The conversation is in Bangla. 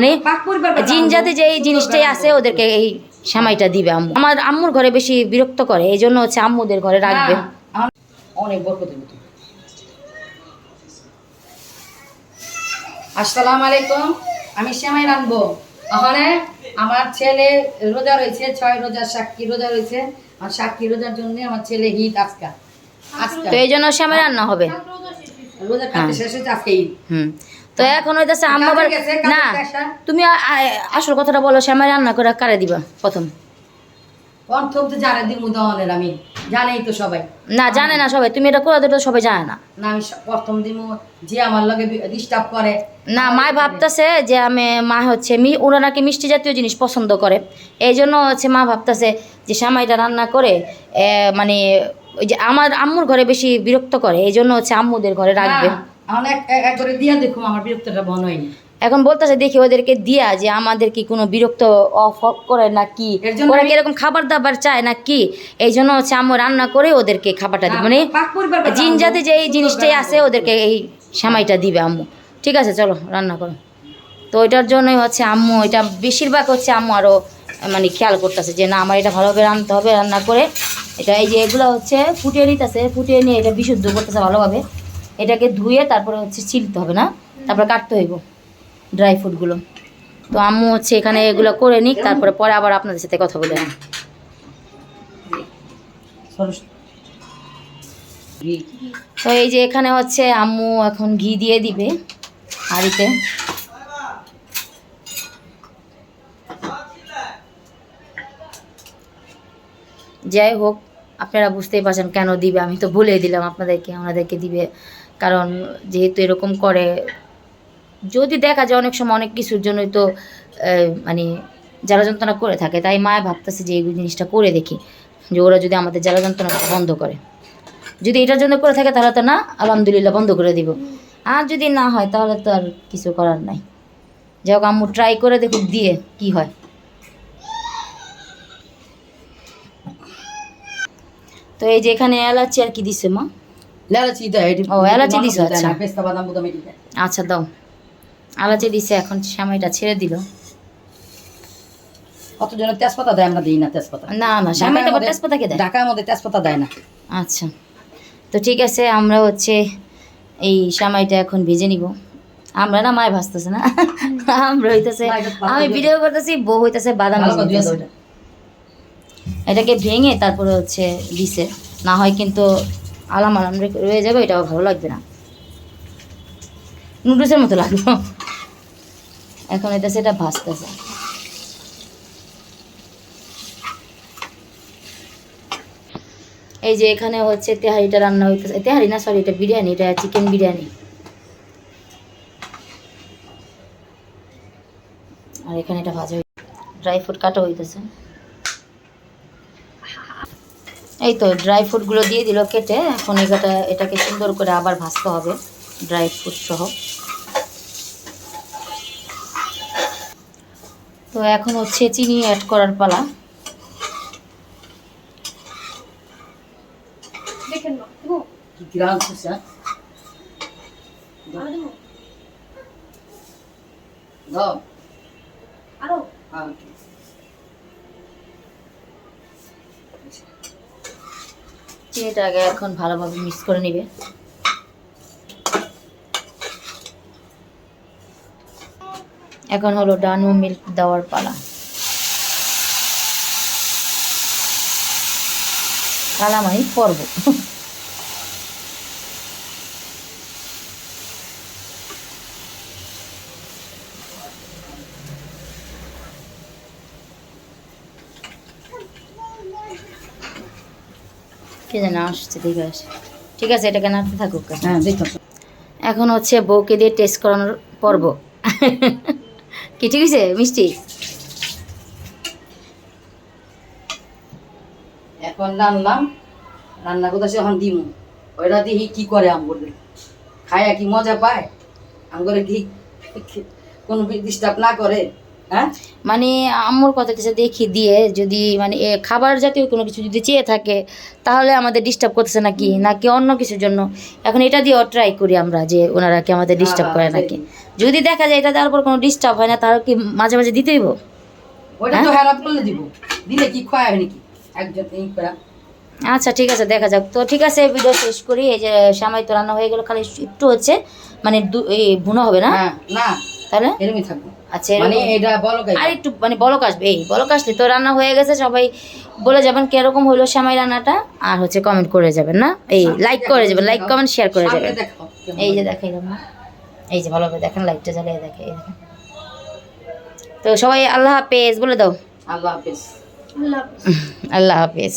মানে। জিন জাতি যে এই জিনিসটাই আছে ওদেরকে এই সামাইটা দিবে আম্মু। আমার আম্মুর ঘরে বেশি বিরক্ত করে এই জন্য হচ্ছে আম্মুদের ঘরে রাখবে। অনেক বরকতের মতো। আসসালামু আলাইকুম আমি শ্যামাই রানবো ওখানে আমার ছেলে রোজা রয়েছে ছয় রোজার সাক্ষী রোজা রয়েছে। আর সাক্ষী রোজার জন্য আমার ছেলে ঈদ আজকা। আজকা তো এই জন্য শ্যামাই রান্না হবে। রোজা খাতে শেষ হয়েছে আজকে ঈদ। হুম। তো এখন হইতেছে আম্মু না তুমি আসল কথাটা বলো শ্যামাই রান্না করে কারে দিবা প্রথম? প্রথম তো জানে দিমু দহনের আমি জানেই তো সবাই। না জানে না সবাই তুমি এটা করে দিলে সবাই জানে না। না আমি প্রথম দিমু যে আমার লগে ডিস্টার্ব করে। না মায় ভাবতেছে যে আমি মা হচ্ছে মি ওরা নাকি মিষ্টি জাতীয় জিনিস পছন্দ করে। এই জন্য হচ্ছে মা ভাবতেছে যে সামাইটা রান্না করে মানে ওই যে আমার আম্মুর ঘরে বেশি বিরক্ত করে এই জন্য হচ্ছে আম্মুদের ঘরে রাখবে। না, এক- এক- দিয়া দেখুম আমার বিরক্তটা বন হয়নি। এখন বলতেছে দেখি ওদেরকে দিয়া যে আমাদের কি কোনো বিরক্ত অফ করে না কি? ওরা আমি- কি এরকম খাবার দাবার চায় না কি? এই জন্য হচ্ছে আম্মু রান্না করে ওদেরকে খাবারটা দিবে। মানে। জিন জাতি যে এই জিনিসটাই আছে ওদেরকে এই সামাইটা দিবে আম্মু। ঠিক আছে চলো রান্না করো। তো ওইটার জন্যই হচ্ছে আম্মু এটা বেশিরভাগ হচ্ছে আম্মু আরও মানে খেয়াল করতেছে যে না আমার এটা ভালোভাবে রান্নতে হবে রান্না করে। এটা এই যে এগুলো হচ্ছে ফুটিয়ে নিতেছে ফুটিয়ে নিয়ে এটা বিশুদ্ধ করতেছে ভালোভাবে। এটাকে ধুয়ে তারপরে হচ্ছে ছিলতে হবে না? তারপরে কাটতে হইব ড্রাই ফ্রুটগুলো তো আম্মু হচ্ছে এখানে এগুলো করে নিক তারপরে পরে আবার আপনাদের সাথে কথা বলে নিই। তো এই যে এখানে হচ্ছে আম্মু এখন ঘি দিয়ে দিবে হাঁড়িতে। যাই হোক আপনারা বুঝতেই পারছেন কেন দিবে আমি তো বলে দিলাম আপনাদেরকে আমাদেরকে দিবে কারণ যেহেতু এরকম করে, যদি দেখা যায় অনেক সময় অনেক কিছুর জন্যই তো মানে জ্বালা যন্ত্রণা করে থাকে, তাই মায় ভাবতেছে যে এই জিনিসটা করে দেখি, যে ওরা যদি আমাদের জ্বালা যন্ত্রণা বন্ধ করে। যদি এটার জন্য করে থাকে তাহলে তো না, আলহামদুলিল্লাহ বন্ধ করে দিব। আর যদি না হয় তাহলে তো আর কিছু করার নাই। যাই হোক, আম্মু ট্রাই করে দেখুক দিয়ে কি হয়। তো এই যে এখানে এলাচি আর কি দিছে মা। এলাচি দেয়, ও, এলাচি দিছো, আচ্ছা। পেস্তা বাদাম বুদাম এটি আচ্ছা দাও। এলাচি দিছে এখন সামাইটা ছেড়ে দিল। কতজনের তেজপাতা দেয় আমরা দিই না তেজপাতা। না না তেজপাতা কে দেয়? ঢাকার মধ্যে তেজপাতা দেয় না। আচ্ছা। তো ঠিক আছে আমরা হচ্ছে এই সামাইটা এখন ভেজে নিব। আমরা না মায় ভাজতেছে না। আমরা হইতেছে আমি ভিডিও করতেছি বউ হইতেছে বাদাম। এটাকে ভেঙে তারপরে হচ্ছে দিছে। না হয় কিন্তু আলাম আলাম রয়ে যাবে, এটাও ভালো লাগবে না। নুডলসের মতো লাগবে এখন এটা সেটা ভাজতেছে। এই যে এখানে হচ্ছে তেহারিটা রান্না হইতেছে। তেহারি না সরি এটা বিরিয়ানি, এটা চিকেন বিরিয়ানি। আর এখানে এটা ভাজা ড্রাই ফ্রুট কাটা হইতেছে। এই তো ড্রাই ফ্রুটগুলো দিয়ে দিল কেটে এখন এটা এটাকে সুন্দর করে আবার ভাজতে হবে ড্রাই ফ্রুট সহ। তো এখন হচ্ছে চিনি অ্যাড করার পালা। কি গ্রাম খুশি, হ্যাঁ? দাও। হ্যাঁ। চিনিটা আগে এখন ভালোভাবে মিক্স করে নিবে। এখন হলো ডানু মিল্ক দেওয়ার পালা। কালামারি পর্ব। কে জানে আসছে দেখে আসে ঠিক আছে এটাকে নাড়তে থাকুক। হ্যাঁ দেখো। এখন হচ্ছে বউকে দিয়ে টেস্ট করানোর পর্ব। কি ঠিক আছে মিষ্টি? এখন রান্নাম। রান্না করতেছে এখন দিমু ওইটা দিয়ে কি করে আম করবে খায়া কি মজা পায়? আম করে কি কোনো ডিস্টার্ব না করে। মানে আম্মুর কথা কিছু দেখি দিয়ে যদি মানে খাবার জাতীয় কোনো কিছু যদি চেয়ে থাকে তাহলে আমাদের ডিস্টার্ব করতেছে নাকি? নাকি অন্য কিছুর জন্য? এখন এটা দিয়েও ট্রাই করি আমরা যে ওনারা কি আমাদের ডিস্টার্ব করে হ্যাঁ, নাকি? যদি দেখা যায় এটা দেওয়ার পর কোনো ডিস্টার্ব হয় না তাহলে কি মাঝে মাঝে দিতেই হইব? ওইটা তো হেরাপ করলে দিব। দিলে কি খোয়া নাকি? একজন আচ্ছা ঠিক আছে দেখা যাক। তো ঠিক আছে ভিডিও শেষ করি। এই যে সামাই তো রান্না হয়ে গেল খালি একটু হচ্ছে মানে ভুনো হবে না? হ্যাঁ না। তাহলে? এরকমই থাকব। আচ্ছা মানে এটা বলো আর একটু মানে বলক আসবে। এই বলক আসলে তো রান্না হয়ে গেছে সবাই বলে যাবেন কীরকম হলো শ্যামাই রান্নাটা আর হচ্ছে কমেন্ট করে যাবেন না? এই লাইক করে যাবেন লাইক কমেন্ট শেয়ার করে যাবেন। এই যে দেখাইলাম না এই যে ভালোভাবে দেখেন লাইটটা জ্বালিয়ে দেখে এই দেখেন। তো সবাই আল্লাহ হাফেজ বলে দাও। আল্লাহ হাফেজ। আল্লাহ হাফেজ।